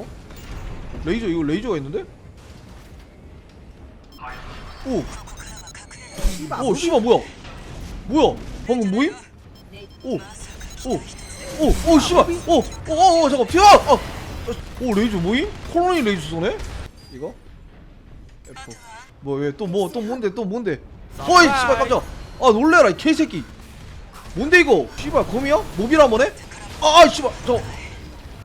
어? 레이저 이거 레이저가 있는데? 오! 오 씨발 뭐야? 뭐야? 방금 뭐임? 오! 오! 오! 오 씨발! 오! 오! 오! 오! 잠깐 튀어! 어! 오 레이저 뭐임? 콜로니 레이저 쏘네? 이거? F 뭐왜 또 뭐 또 뭔데 또 뭔데? 어이 씨발 깜짝! 아 놀래라 이 개새끼! 뭔데 이거? 씨발 검이야? 모비라 뭐네? 아 아, 씨발 저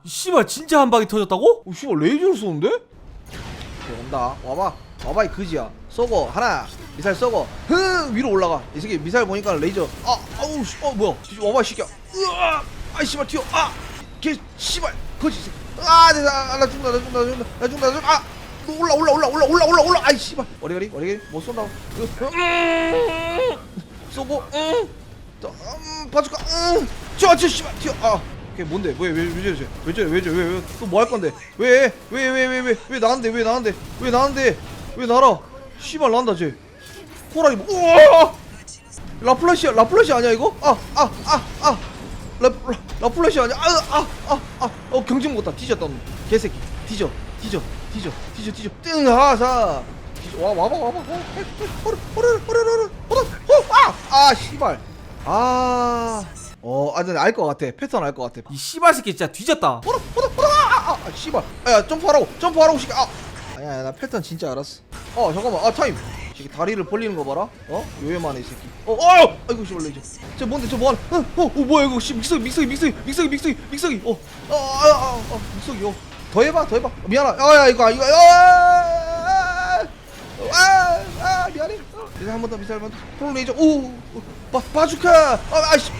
씨발 진짜 한 방에 터졌다고? 오, 씨발 레이저를 쏘는데? 오케이, 온다. 와봐. 와봐 이 그지야. 쏘고 하나. 미사일 쏘고. 흥! 위로 올라가. 이 새끼 미사일 보니까 레이저. 아 아우 씨, 어 뭐야? 와봐 이 새끼야. 으아! 아이 씨발 튀어. 아개 씨발 거지. 아 내가 아, 나 죽는다 나 죽는다 나 죽는다 나 죽는다 나 죽는다. 아! 너 올라 올라 올라 올라 올라 올라 올라. 아이 씨발. 어리가리 어리가리. 못 쏜다고? 음, 쏘고 응 바주카 응 저저 씨발 튀어. 아 오케이 뭔데 왜 왜왜 저래 왜 저래 왜 저래 왜왜 또 뭐 할 건데 왜 왜 왜 왜 왜 왜 나는데 왜 나는데 왜 나는데 왜 날아 씨발 난다 쟤뭐 우와 라플라시 라플라시 아니야 이거 아 아 아 아 라, 라, 라플라시 아니야 아 아 아 아 어 경직 못다 뒤졌다 너 개새끼 뒤져 뒤져 뒤져 뒤져 뒤져 띵 하사 와 와봐 와봐 어, 호르 호르 호르 호르 호르 호 아 아 씨발 아 어 아근 알것 같아. 패턴 알 것 같아. 이 씨발 새끼 진짜 뒤졌다. 호르 호르 호르 아, 아, 아 씨발. 야 점프하라고 점프하라고 씨발 아. 아니야 아니야, 나 패턴 진짜 알았어. 어 잠깐만. 아 타임. 이 다리를 벌리는 거 봐라. 어? 요회만해 이 새끼. 어 어! 아이고 씨발 레이저 저 뭔데? 저 뭐하는 어, 어, 어 뭐야 이거? 씨 믹서기 믹서기 믹서기 믹서기 믹서기 믹서기. 어어아아 어, 믹서기 어 더 해봐 더 해봐. 미안하 아야 이거 이거 아 아 아, 미안해. 어, 이제 한 번 더 미사일 먼저 프로 레이저 오 바, 바주카! 아 아씨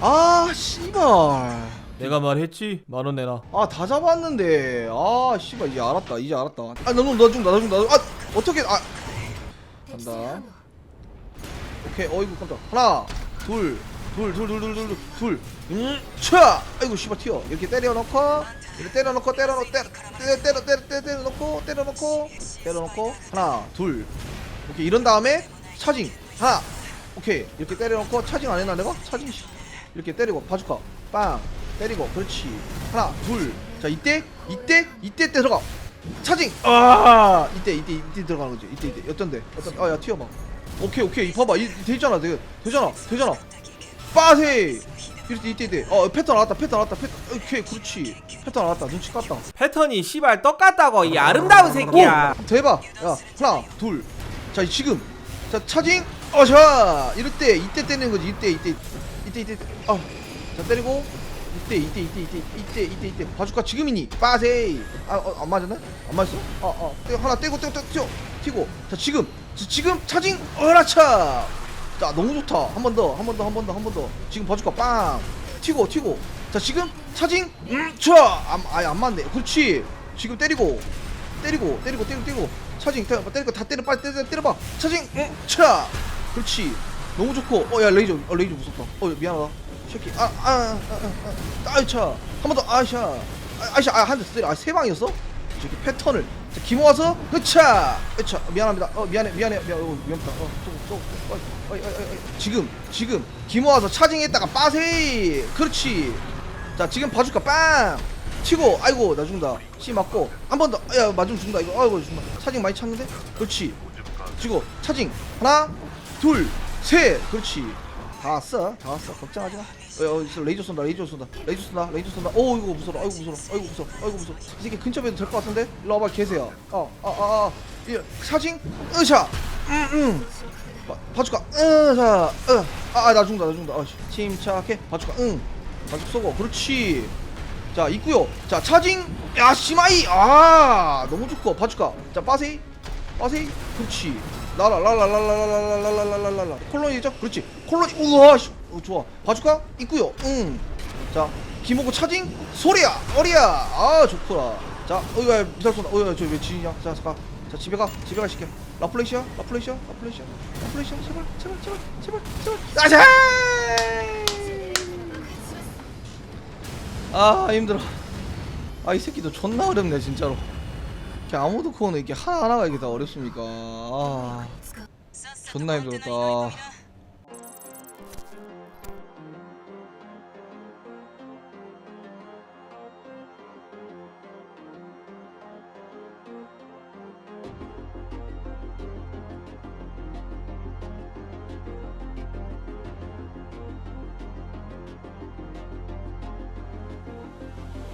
아 씨발. 내가 말했지? 만 원 내놔. 아 다 잡았는데. 아 씨발 이제 알았다 이제 알았다. 아너너 준다 너 준다. 아 어떻게 아. 간다. 오케이 어이구 깜짝. 하나 둘둘둘둘둘둘둘음차! 아이고 씨발 튀어. 이렇게 때려놓고 이렇게 때려놓고 때려놓고 때려 때려 때려 때려 때려 때려놓고 때려놓고 때려놓고. 하나 둘. 오케이 이런 다음에 차징. 하나. 오케이 이렇게 때려놓고 차징 안 했나 내가? 차징 씨 이렇게 때리고 바주카 빵 때리고 그렇지. 하나 둘 자 이때 이때 이때 들어가. 차징! 아! 이때 이때 이때 들어가는 거지. 이때 이때. 어떤데? 어떤 아야 튀어봐. 오케이 오케이. 봐봐. 이 되잖아. 되, 되잖아. 되잖아. 빠세! 이때 이때 이때. 어 패턴 나왔다. 패턴 나왔다. 패턴 오케이 그렇지. 패턴 나왔다. 눈치 깠다. 패턴이 씨발 똑같다고 이 아름다운 새끼야. 오, 대박. 야, 하나, 둘. 자, 지금. 자, 차징. 어, 자. 이럴 때 이때 때리는 거지. 이때 이때 이때 이때. 아. 자, 때리고 이때 이때 이때 이때 이때 이때 이때. 바주카 지금이니. 빠세이. 아, 어, 안 맞았나? 안 맞았어? 어, 어. 떼 하나 떼고 떼고 떼고 튀고. 자, 지금. 자, 지금 차징. 어라차. 자, 너무 좋다. 한 번 더. 한 번 더. 한 번 더. 한 번 더. 지금 바주카 빵. 튀고 튀고. 자, 지금 차징. 음, 차. 안, 아예 안 맞네. 그렇지. 지금 때리고. 때리고 때리고 때리고 때리고 차징 때- 때리고 다 때려 빨리 때려 때려봐 차징 응, 차 그렇지 너무 좋고. 어 야 레이저 어 레이저 무섭다. 어 미안하다. 새끼. 아아아아 아이차. 한 번 더. 아이샤. 아, 아이샤. 아 한대 때려 아세 방이었어? 저기 패턴을. 자, 기모아서 흐차! 흐차. 미안합니다. 어 미안해 미안해. 미안 어 미안합니다. 어 쏘고 쏘고 어, 어, 어, 어, 어, 지금 지금. 기모아서 차징했다가 빠세이. 그렇지. 자 지금 봐줄까? 빵! 치고 아이고 나 죽는다. 씨 맞고. 한 번 더. 야 맞으면 죽는다 이거. 아이고 죽는다 차징 많이 찼는데? 그렇지. 치고 차징. 하나 둘 셋 그렇지. 다 왔어 다 왔어. 걱정하지 마. 어, 어. 레이저 쏜다 레이저 쏜다. 레이저 쏜다 레이저 쏜다. 오 이거 무서워 아이고 무서워 아이고 무서워 아이고 무서워. 이 새끼 근처에도 될 것 같은데? 일로 와봐 계세요 어아아아 차징 으샤. 음음 바주카 응자 아나 죽는다 나 죽는다. 어, 침착해. 바주카 응. 바주카 쏘고 그렇지. 자 있고요. 자 차징. 야 시마이. 아 너무 좋고. 바주카 자 빠세이 빠세이 그렇지 라라 라라라라라라라라라라라 콜로니죠 그렇지 콜로니 우와 씨. 어, 좋아 바주카 있고요 응자 기모고 차징 소리야 어리야 아 좋구라 자 어이야 미사일 쏜다 어이야 저왜 지냐 자 잠깐 자 집에 가 집에 가 시켜 라플레시야 라플레시야 라플레시야 라플레시야 제발 제발 제발 제발 제발 아자 아 힘들어 아 이 새끼도 존나 어렵네 진짜로 이렇게 아무도 코는 이렇게 하나하나가 이게 다 어렵습니까? 아 존나 힘들었다